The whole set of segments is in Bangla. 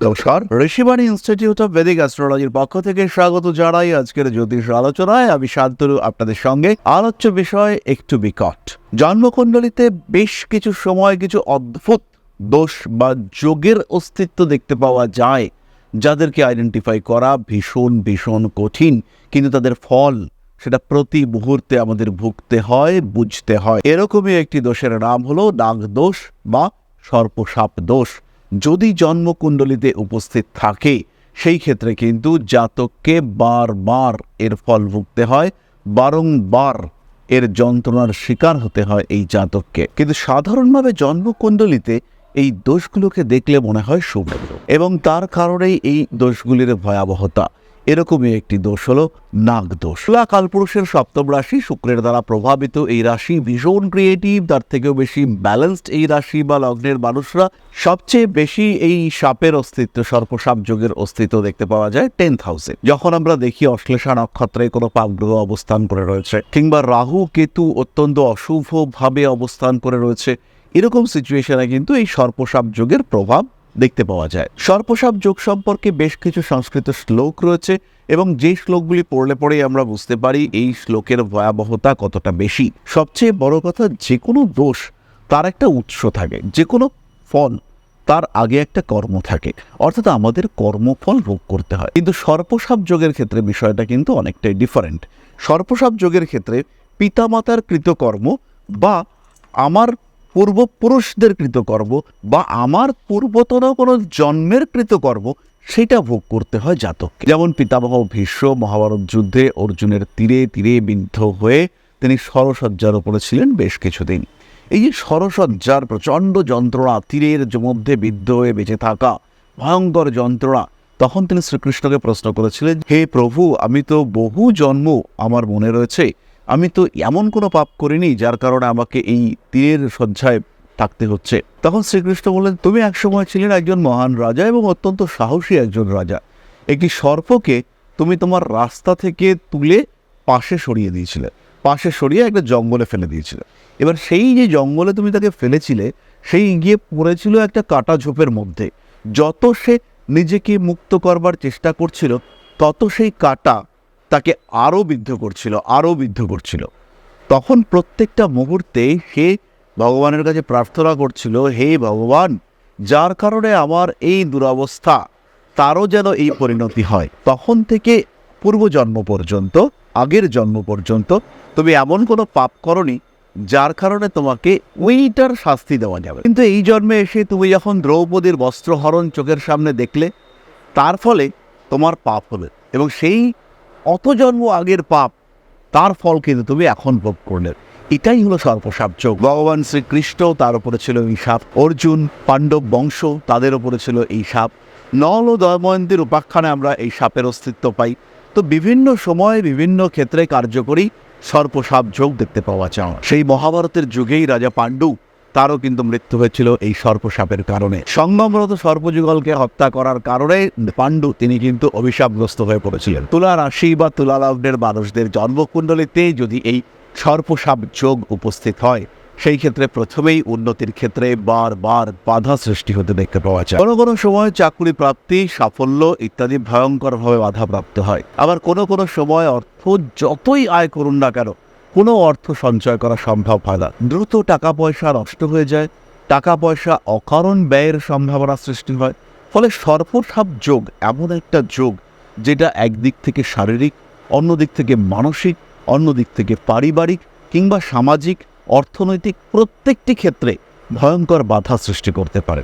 নমস্কার, ঋষিবাণী ইনস্টিটিউট অফ বেদিক অ্যাস্ট্রোলজির পক্ষ থেকে স্বাগত জানাই আজকের জ্যোতিষ আলোচনায়। আমি শান্তরু আপনাদের সঙ্গে। আলোচ্য বিষয় একটু বিকট। জন্মকুণ্ডলিতে বেশ কিছু সময় কিছু অদ্ভুত দোষ বা যোগের অস্তিত্ব দেখতে পাওয়া যায়, যাদেরকে আইডেন্টিফাই করা ভীষণ ভীষণ কঠিন। কিন্তু তাদের ফল, সেটা প্রতি মুহূর্তে আমাদের ভুগতে হয়, বুঝতে হয়। এরকমই একটি দোষের নাম হলো নাগ দোষ বা সর্পসাপ দোষ। যদি জন্মকুণ্ডলিতে উপস্থিত থাকে, সেই ক্ষেত্রে কিন্তু জাতককে বারবার এর ফল ভুগতে হয়, বারংবার এর যন্ত্রণার শিকার হতে হয় এই জাতককে। কিন্তু সাধারণভাবে জন্মকুণ্ডলিতে এই দোষগুলোকে দেখলে মনে হয় শুভ এবং তার কারণেই এই দোষগুলির ভয়াবহতা। এরকমই একটি দোষ হলো নাগ দোষ। তুলা কালপুরুষের সপ্তম রাশি শুক্রের দ্বারা প্রভাবিত এই রাশি ভীষণ ক্রিয়েটিভ তার থেকেও বেশি ব্যালেন্সড এই রাশি বা লগ্নের মানুষরা। সবচেয়ে বেশি এই সাপের অস্তিত্ব, সর্পসাপ যোগের অস্তিত্ব দেখতে পাওয়া যায় টেন্থ হাউসে যখন আমরা দেখি অশ্লেষা নক্ষত্রে কোনো পাপগ্রহ অবস্থান করে রয়েছে, কিংবা রাহু, কেতু অত্যন্ত অশুভভাবে অবস্থান করে রয়েছে, এরকম সিচুয়েশনে কিন্তু এই সর্পসাপ যোগের প্রভাব দেখতে পাওয়া যায়। সর্পসাপ যোগ সম্পর্কে বেশ কিছু সংস্কৃত শ্লোক রয়েছে এবং যে শ্লোকগুলি পড়লে পরেই আমরা বুঝতে পারি এই শ্লোকের ভয়াবহতা কতটা বেশি। সবচেয়ে বড় কথা যে কোনো দোষ তার একটা উৎস থাকে যে কোনো ফল তার আগে একটা কর্ম থাকে। অর্থাৎ আমাদের কর্মফল ভোগ করতে হয়। কিন্তু সর্পসাপ যোগের ক্ষেত্রে বিষয়টা কিন্তু অনেকটাই ডিফারেন্ট সর্পসাপ যোগের ক্ষেত্রে পিতামাতার কৃতকর্ম বা আমার পূর্বপুরুষদের কৃতকর্ম বা আমার পূর্বতন কোনো জন্মের কৃতকর্ম, সেটা ভোগ করতে হয় জাতককে। যেমন পিতামহ ভীষ্ম মহাভারত যুদ্ধে অর্জুনের তীরে তীরে বিদ্ধ হয়ে তিনি সরসজ্জার উপরে ছিলেন বেশ কিছুদিন। এই যে সরসজ্জার প্রচণ্ড যন্ত্রণা, তীরের মধ্যে বিদ্ধ হয়ে বেঁচে থাকা ভয়ঙ্কর যন্ত্রণা, তখন তিনি শ্রীকৃষ্ণকে প্রশ্ন করেছিলেন, হে প্রভু, আমি তো বহু জন্ম আমার মনে রয়েছে আমি তো এমন কোনো পাপ করিনি যার কারণে আমাকে এই তীরের শয্যায় থাকতে হচ্ছে। তখন শ্রীকৃষ্ণ বললেন, তুমি একসময় ছিলেন একজন মহান রাজা এবং অত্যন্ত সাহসী একজন রাজা। একটি সর্পকে তুমি তোমার রাস্তা থেকে তুলে পাশে সরিয়ে দিয়েছিলে। পাশে সরিয়ে একটা জঙ্গলে ফেলে দিয়েছিলে। এবার সেই যে জঙ্গলে তুমি তাকে ফেলেছিলে, সেই গিয়ে পড়েছিল একটা কাটা ঝোপের মধ্যে। যত সে নিজেকে মুক্ত করবার চেষ্টা করছিল, তত সেই কাটা তাকে আরও বিদ্ধ করছিল, আরও বিদ্ধ করছিল। তখন প্রত্যেকটা মুহূর্তে সে ভগবানের কাছে প্রার্থনা করছিল, হে ভগবান, যার কারণে আমার এই দুরবস্থা, তারও যেন এই পরিণতি হয়। তখন থেকে পূর্বজন্ম পর্যন্ত, আগের জন্ম পর্যন্ত তুমি এমন কোনো পাপ করনি যার কারণে তোমাকে ওইটার শাস্তি দেওয়া যাবে। কিন্তু এই জন্মে এসে তুমি যখন দ্রৌপদীর বস্ত্রহরণ চোখের সামনে দেখলে, তার ফলে তোমার পাপ হবে এবং সেই অত জন্ম আগের পাপ, তার ফল কিন্তু তুমি এখন ভোগ করলে। এটাই হলো সর্পসাপ যোগ। ভগবান শ্রীকৃষ্ণ তার উপরে ছিল এই সাপ। অর্জুন, পাণ্ডব বংশ তাদের উপরে ছিল এই সাপ। নল ও দময়ন্তীর উপাখ্যানে আমরা এই সাপের অস্তিত্ব পাই। তো বিভিন্ন সময়ে বিভিন্ন ক্ষেত্রে কার্যকরী সর্পসাপ যোগ দেখতে পাওয়া যায়। সেই মহাভারতের যুগেই রাজা পাণ্ডু তারও কিন্তু মৃত্যু হয়েছিল এই সর্পসাপের কারণে। সংগমরত সর্পযুগলকে হত্যা করার কারণে পাণ্ডু তিনি কিন্তু অভিশাপগ্রস্ত হয়ে পড়েছিলেন। তুলা রাশি বা তুলা লগ্নের মানুষদের জন্মকুণ্ডলিতে যদি এই সর্পসাপ যোগ উপস্থিত হয়, সেই ক্ষেত্রে প্রথমেই উন্নতির ক্ষেত্রে বারবার বাধা সৃষ্টি হতে দেখতে পাওয়া যায়। কোনো কোনো সময় চাকরি প্রাপ্তি, সাফল্য ইত্যাদি ভয়ঙ্করভাবে বাধাপ্রাপ্ত হয়। আবার কোনো কোনো সময় অর্থ যতই আয় করুন না কেন কোনো অর্থ সঞ্চয় করা সম্ভব হয় না। দ্রুত টাকা পয়সা নষ্ট হয়ে যায়, টাকা পয়সা অকারণ ব্যয়ের সম্ভাবনা সৃষ্টি হয়, ফলে সর্পসাপ যোগ এমন একটা যোগ যেটা একদিক থেকে শারীরিক, অন্য দিক থেকে মানসিক, অন্য দিক থেকে পারিবারিক কিংবা সামাজিক, অর্থনৈতিক প্রত্যেকটি ক্ষেত্রে ভয়ঙ্কর বাধা সৃষ্টি করতে পারে।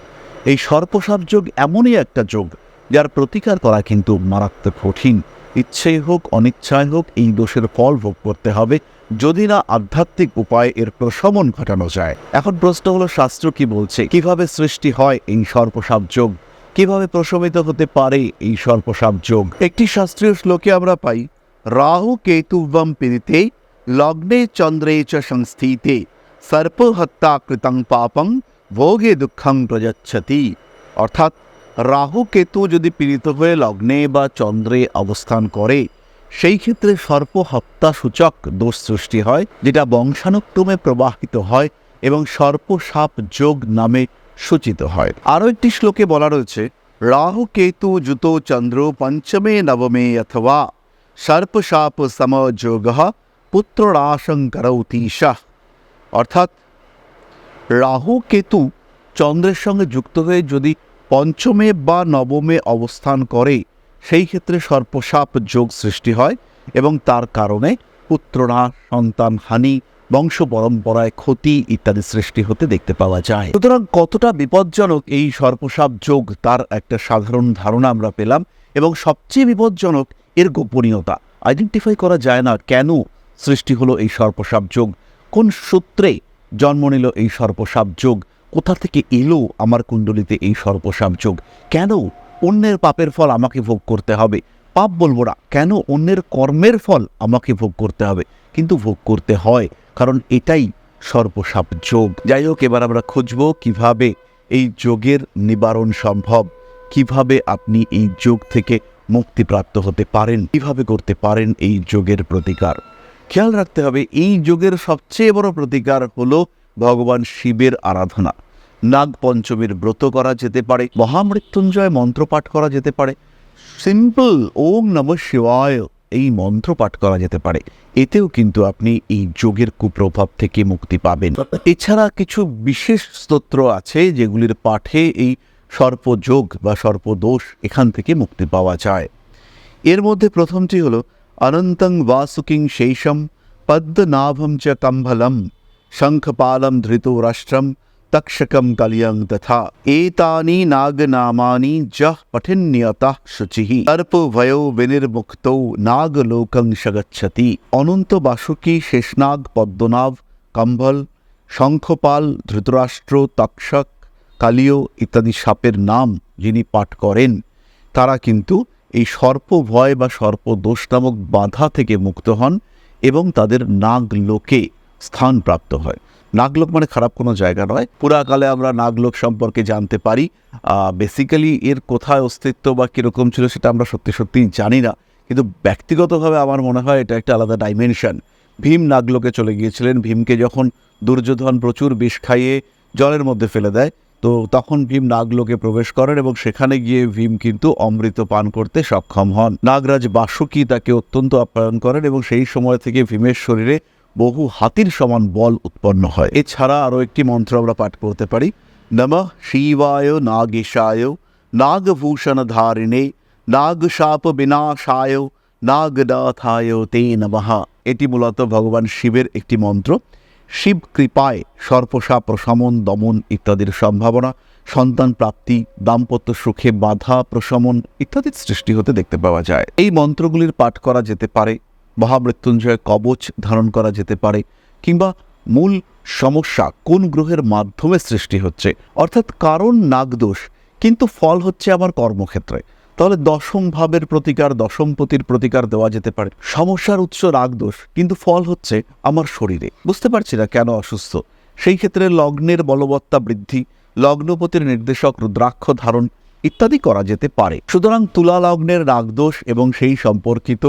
এই সর্পসাপ যোগ এমনই একটা যোগ যার প্রতিকার করা কিন্তু মারাত্মক কঠিন। ইচ্ছেই হোক অনিচ্ছায় হোক, এই দোষের ফল ভোগ করতে হবে, যদি না আধ্যাত্মিক উপায়ে এর প্রশমন ঘটানো যায়। এখন প্রশ্ন হলো, শাস্ত্র কি বলছে? কীভাবে সৃষ্টি হয় এই সর্পসাপ যোগ? কীভাবে প্রশমিত হতে পারে এই সর্পসাপ যোগ? একটি শাস্ত্রীয় শ্লোকে আমরা পাই, রাহু কেতুবম পীড়িতে লগ্নে চন্দ্রে চ সংস্থিতে সর্পহত্যা কৃতং পাপং ভোগে দুঃখং প্রযচ্ছতি। অর্থাৎ রাহু কেতু যদি পীড়িত হয়ে লগ্নে বা চন্দ্রে অবস্থান করে, সেই ক্ষেত্রে সর্প হত্যা সূচক দোষ সৃষ্টি হয়, যেটা বংশানুক্রমে প্রবাহিত হয় এবং সর্প সাপ যোগ নামে সূচিত হয়। আরও একটি শ্লোকে বলা রয়েছে, রাহু কেতু জুতো চন্দ্র পঞ্চমে, নবমে অথবা সর্পসাপ সমযোগ পুত্ররাশং করৌতীশাহ অর্থাৎ, রাহু কেতু চন্দ্রের সঙ্গে যুক্ত হয়ে যদি পঞ্চমে বা নবমে অবস্থান করে, সেই ক্ষেত্রে সর্পসাপ যোগ সৃষ্টি হয় এবং তার কারণে পুত্ররা সন্তানহানি বংশ পরম্পরায় ক্ষতি ইত্যাদি সৃষ্টি হতে দেখতে পাওয়া যায়। সুতরাং কতটা বিপজ্জনক এই সর্পসাপ যোগ তার একটা সাধারণ ধারণা আমরা পেলাম এবং সবচেয়ে বিপজ্জনক এর গোপনীয়তা। আইডেন্টিফাই করা যায় না কেন সৃষ্টি হলো এই সর্পসাপ যোগ। কোন সূত্রে জন্ম নিল এই সর্পসাপ যোগ? কোথা থেকে এলো আমার কুণ্ডলিতে এই সর্পসাপ যোগ কেন অন্যের পাপের ফল আমাকে ভোগ করতে হবে? পাপ বলব না, কেন অন্যের কর্মের ফল আমাকে ভোগ করতে হবে? কিন্তু ভোগ করতে হয়, কারণ এটাই সর্পসাপ যোগ। যাই হোক, এবার আমরা খুঁজব কীভাবে এই যোগের নিবারণ সম্ভব, কীভাবে আপনি এই যোগ থেকে মুক্তিপ্রাপ্ত হতে পারেন, কীভাবে করতে পারেন এই যোগের প্রতিকার। খেয়াল রাখতে হবে, এই যোগের সবচেয়ে বড় প্রতিকার হলো ভগবান শিবের আরাধনা। নাগ পঞ্চমীর ব্রত করা যেতে পারে, মহামৃত্যুঞ্জয় মন্ত্র পাঠ করা যেতে পারে, সিম্পল, ওম নম শিবায় এই মন্ত্র পাঠ করা যেতে পারে। এতেও কিন্তু আপনি এই যোগের কুপ্রভাব থেকে মুক্তি পাবেন। এছাড়া কিছু বিশেষ স্তোত্র আছে যেগুলির পাঠে এই সর্পযোগ বা সর্পদোষ এখান থেকে মুক্তি পাওয়া যায়। এর মধ্যে প্রথমটি হল, অনন্তং বাসুকিং শেষম, পদ্মনাভম চ কম্ভলম, শঙ্খপালম ধৃতরাষ্ট্রম তক্ষকম কলিয়ং তথা এতানি নাগনামানি যহ পঠিন্যতঃ শুচিঃ অর্পভয়ো বিনির্মুক্তৌ নাগলোকং সগচ্ছতি অনন্ত বাসুকি শেষনাগ পদ্মনাভ কম্বল শঙ্খপাল ধৃতরাষ্ট্র তক্ষক কালীয় ইত্যাদি সাপের নাম যিনি পাঠ করেন তারা কিন্তু এই সর্প ভয় বা সর্পদোষ নামক বাধা থেকে মুক্ত হন এবং তাদের নাগলোকে স্থান প্রাপ্ত হয় নাগলোক মানে খারাপ কোনো জায়গা নয়। পুরাকালে আমরা নাগলোক সম্পর্কে জানতে পারি। বেসিক্যালি এর কোথায় অস্তিত্ব বা কীরকম ছিল সেটা আমরা সত্যি সত্যিই জানি না। কিন্তু ব্যক্তিগতভাবে আমার মনে হয় এটা একটা আলাদা ডাইমেনশন ভীম নাগলোকে চলে গিয়েছিলেন। ভীমকে যখন দুর্যোধন প্রচুর বিষ খাইয়ে জলের মধ্যে ফেলে দেয়, তো তখন ভীম নাগলোকে প্রবেশ করেন এবং সেখানে গিয়ে ভীম কিন্তু অমৃত পান করতে সক্ষম হন। নাগরাজ বাসুকি তাকে অত্যন্ত আপ্যায়ন করেন এবং সেই সময় থেকে ভীমের শরীরে বহু হাতির সমান বল উৎপন্ন হয়। এছাড়া আরও একটি মন্ত্র আমরা পাঠ করতে পারি। নম শিবায় নাগেশায় নাগভূষণ ধারিণে নাগশাপ বিনাশায় নাগনাথায় তে নমঃ। এটি মূলত ভগবান শিবের একটি মন্ত্র। শিব কৃপায় সর্পসাপ প্রশমন দমন ইত্যাদির সম্ভাবনা, সন্তান প্রাপ্তি, দাম্পত্য সুখে বাধা প্রশমন ইত্যাদির সৃষ্টি হতে দেখতে পাওয়া যায়। এই মন্ত্রগুলির পাঠ করা যেতে পারে মহামৃত্যুঞ্জয় কবচ ধারণ করা যেতে পারে কিংবা মূল সমস্যা কোন গ্রহের মাধ্যমে সৃষ্টি হচ্ছে? অর্থাৎ কারণ নাগদোষ, কিন্তু ফল হচ্ছে আমার কর্মক্ষেত্রে। তাহলে দশম ভাবের প্রতিকার, দশম পতির প্রতিকার দেওয়া যেতে পারে। সমস্যার উৎস রাগদোষ কিন্তু ফল হচ্ছে আমার শরীরে। বুঝতে পারছি না কেন অসুস্থ। সেই ক্ষেত্রে লগ্নের বলবত্তা বৃদ্ধি, লগ্নপতির নির্দেশক রুদ্রাক্ষ ধারণ ইত্যাদি করা যেতে পারে। সুতরাং তুলা লগ্নের রাগদোষ এবং সেই সম্পর্কিত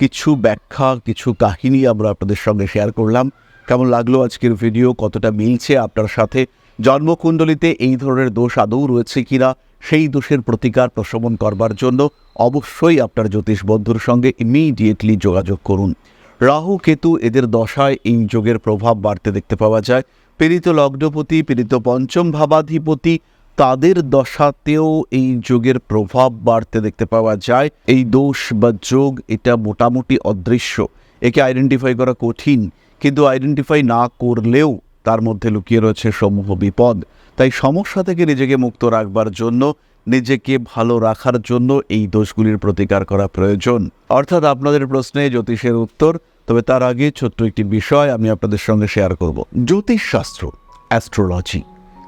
কিছু ব্যাখ্যা, কিছু কাহিনী আমরা আপনাদের সঙ্গে শেয়ার করলাম। কেমন লাগল আজকের ভিডিও কতটা মিলছে আপনার সাথে? জন্মকুণ্ডলিতে এই ধরনের দোষ আদৌ রয়েছে কিনা? সেই দোষের প্রতিকার প্রশমন করবার জন্য অবশ্যই আপনার জ্যোতিষ বন্ধুর সঙ্গে ইমিডিয়েটলি যোগাযোগ করুন। রাহু, কেতু এদের দশায় এই যোগের প্রভাব বাড়তে দেখতে পাওয়া যায়। পীড়িত লগ্নপতি, পীড়িত পঞ্চম ভাবাধিপতি তাদের দশাতেও এই যোগের প্রভাব বাড়তে দেখতে পাওয়া যায়। এই দোষ বা যোগ এটা মোটামুটি অদৃশ্য। একে আইডেন্টিফাই করা কঠিন, কিন্তু আইডেন্টিফাই না করলেও তার মধ্যে লুকিয়ে রয়েছে সমূহ বিপদ। তাই সমস্যা থেকে নিজেকে মুক্ত রাখবার জন্য, নিজেকে ভালো রাখার জন্য এই দোষগুলির প্রতিকার করা প্রয়োজন। অর্থাৎ আপনাদের প্রশ্নে জ্যোতিষের উত্তর, তবে তার আগে ছোট্ট একটি বিষয় আমি আপনাদের সঙ্গে শেয়ার করব। জ্যোতিষশাস্ত্র অ্যাস্ট্রোলজি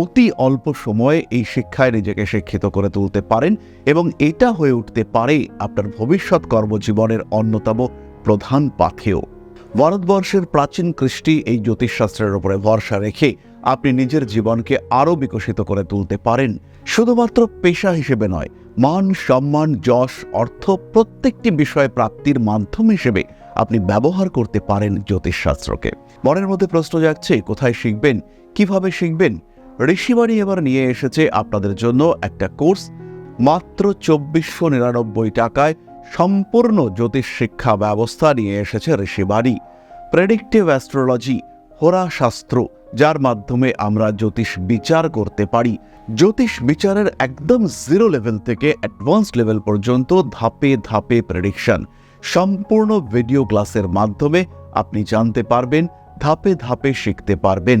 অতি অল্প সময়ে এই শিক্ষায় নিজেকে শিক্ষিত করে তুলতে পারেন এবং এটা হয়ে উঠতে পারে আপনার ভবিষ্যৎ কর্মজীবনের অন্যতম প্রধান পাথেয়। ভারতবর্ষের প্রাচীন কৃষ্টি এই জ্যোতিষশাস্ত্রের উপরে ভরসা রেখে আপনি নিজের জীবনকে আরও বিকশিত করে তুলতে পারেন। শুধুমাত্র পেশা হিসেবে নয়, মান, সম্মান, যশ, অর্থ প্রত্যেকটি বিষয় প্রাপ্তির মাধ্যম হিসেবে আপনি ব্যবহার করতে পারেন জ্যোতিষশাস্ত্রকে। মনের মধ্যে প্রশ্ন যাচ্ছে কোথায় শিখবেন, কীভাবে শিখবেন? ঋষিবাণী এবার নিয়ে এসেছে আপনাদের জন্য একটা কোর্স, মাত্র চব্বিশশো নিরানব্বই টাকায় সম্পূর্ণ জ্যোতিষ শিক্ষা ব্যবস্থা নিয়ে এসেছে ঋষিবাণী প্রেডিক্টিভ অ্যাস্ট্রোলজি হোরা শাস্ত্র, যার মাধ্যমে আমরা জ্যোতিষ বিচার করতে পারি। জ্যোতিষ বিচারের একদম জিরো লেভেল থেকে অ্যাডভান্স লেভেল পর্যন্ত ধাপে ধাপে প্রেডিকশন সম্পূর্ণ ভিডিও ক্লাসের মাধ্যমে আপনি জানতে পারবেন, ধাপে ধাপে শিখতে পারবেন।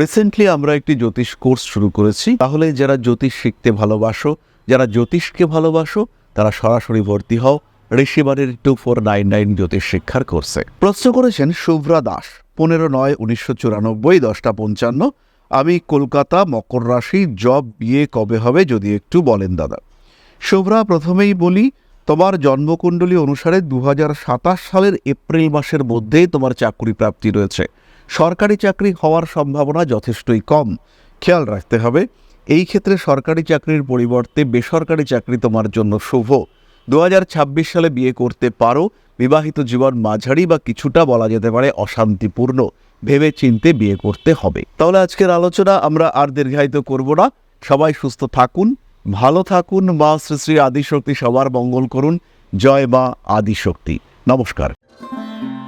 রিসেন্টলি আমরা একটি জ্যোতিষ কোর্স শুরু করেছি। তাহলে যারা জ্যোতিষ শিখতে ভালোবাসো, যারা জ্যোতিষকে ভালোবাসো, তারা সরাসরি ভর্তি হও ঋষিবাড়ির টু ফোর নাইন নাইন জ্যোতিষ শিক্ষার কোর্সে। প্রশ্ন করেছেন শুভ্রা দাস, পনেরো নয় উনিশশো চুরানব্বই দশটা পঞ্চান্ন। আমি কলকাতা মকর রাশি জব বিয়ে কবে হবে যদি একটু বলেন দাদা। শুভ্রা, প্রথমেই বলি, তোমার জন্মকুণ্ডলী অনুসারে দু হাজার সাতাশ সালের এপ্রিল মাসের মধ্যেই তোমার চাকরি প্রাপ্তি রয়েছে। সরকারি চাকরি হওয়ার সম্ভাবনা যথেষ্টই কম। খেয়াল রাখতে হবে, এই ক্ষেত্রে সরকারি চাকরির পরিবর্তে বেসরকারি চাকরি তোমার জন্য শুভ। দু হাজার ছাব্বিশ সালে বিয়ে করতে পারো, বিবাহিত জীবন মাঝারি বা কিছুটা বলা যেতে পারে অশান্তিপূর্ণ। ভেবে চিনতে বিয়ে করতে হবে। তাহলে আজকের আলোচনা আমরা আর দীর্ঘায়িত করব না। সবাই সুস্থ থাকুন, ভালো থাকুন, মা শ্রী শ্রী আদিশক্তি সবার মঙ্গল করুন। জয় মা আদিশক্তি। নমস্কার।